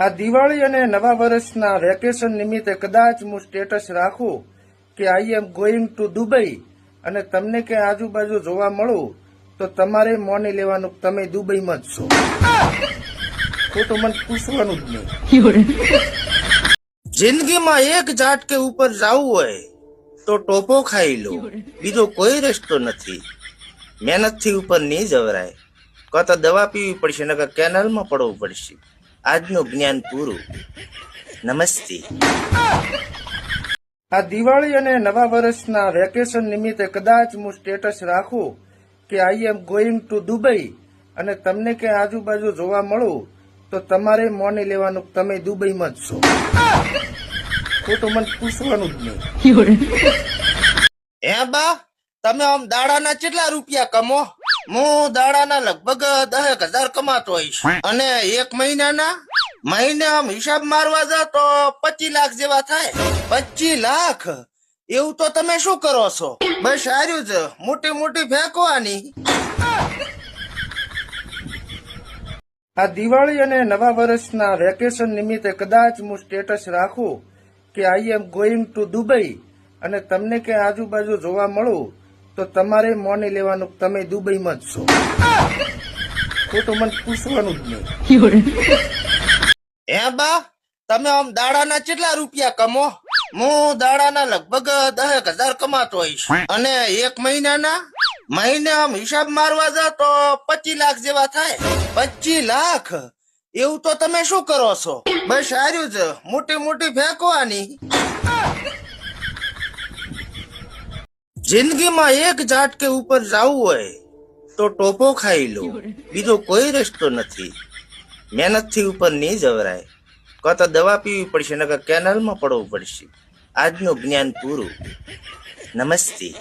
આ દિવાળી અને નવા વર્ષના વેકેશન નિમિત્તે કદાચ હું સ્ટેટસ રાખું કે I am going to Dubai અને તમને કે આજુબાજુ જોવા મળું, તો તમારે મોની લેવાનું તમે દુબઈમાં જ છો. ખોટું મને પૂછવાનું જ નહીં. જિંદગીમાં એક ઝાટકે ઉપર જવું હોય, તો ટોપો ખાઈ લો. બીજો કોઈ રસ્તો નથી. મહેનતથી ઉપર નહીં જવરાય. કાં તો દવા પીવી પડશે, નકર કેનલમાં પડવું પડશે. આજનું જ્ઞાન પૂરું. નમસ્તે. આ દિવાળી અને નવા વર્ષના વેકેશન નિમિત્તે કદાચ હું સ્ટેટસ રાખું કે I am going to Dubai અને તમને કે આજુબાજુ જોવા મળું તો તમારે મોની લેવાનું તમે દુબઈમાં જ છો. ખોટું મને પૂછવાનું જ નહીં. હે બા તમે આમ દાડાના કેટલા રૂપિયા કમો? હું દાડાના લગભગ દહેક હજાર કમાતો હોઈશ. અને એક મહિનાના મહિને આમ હિસાબ મારવા જાવ તો પચીસ લાખ જેવા થાય. પચી લાખ? એવું તો તમે શું કરો છો? બસ સારું જ. મોટી મોટી ફેંકવાની. આ દિવાળી અને નવા વર્ષના વેકેશન નિમિત્તે કદાચ હું સ્ટેટસ રાખું કે I am going to Dubai અને તમને કે આજુબાજુ જોવા મળું. તો તમારે મોને લેવાનું કે તમે દુબઈમાં જ છો. ખોટું મને પૂછવાનું જ નહીં. એ બા તમે આમ દાડાના કેટલા રૂપિયા કમો? હું દાડાના લગભગ દહેક હજાર કમાતો હોઈશ. અને એક મહિનાના? મહિને આમ હિસાબ મારવા જાવ તો પચીસ લાખ જેવા થાય. પચીસ લાખ? એવું તો તમે શું કરો છો? બસ સારું જ. મોટી મોટી ફેંકવાની. જિંદગીમાં એક ઝાટકે ઉપર જવું હોય તો ટોપો ખાઈ લો. બીજો કોઈ રસ્તો નથી. મહેનતથી ઉપર નહીં જવરાય. કાં તો દવા પીવી પડશે, નકર કેનલમાં પડવું પડશે. આજનું જ્ઞાન પૂરું. નમસ્તે.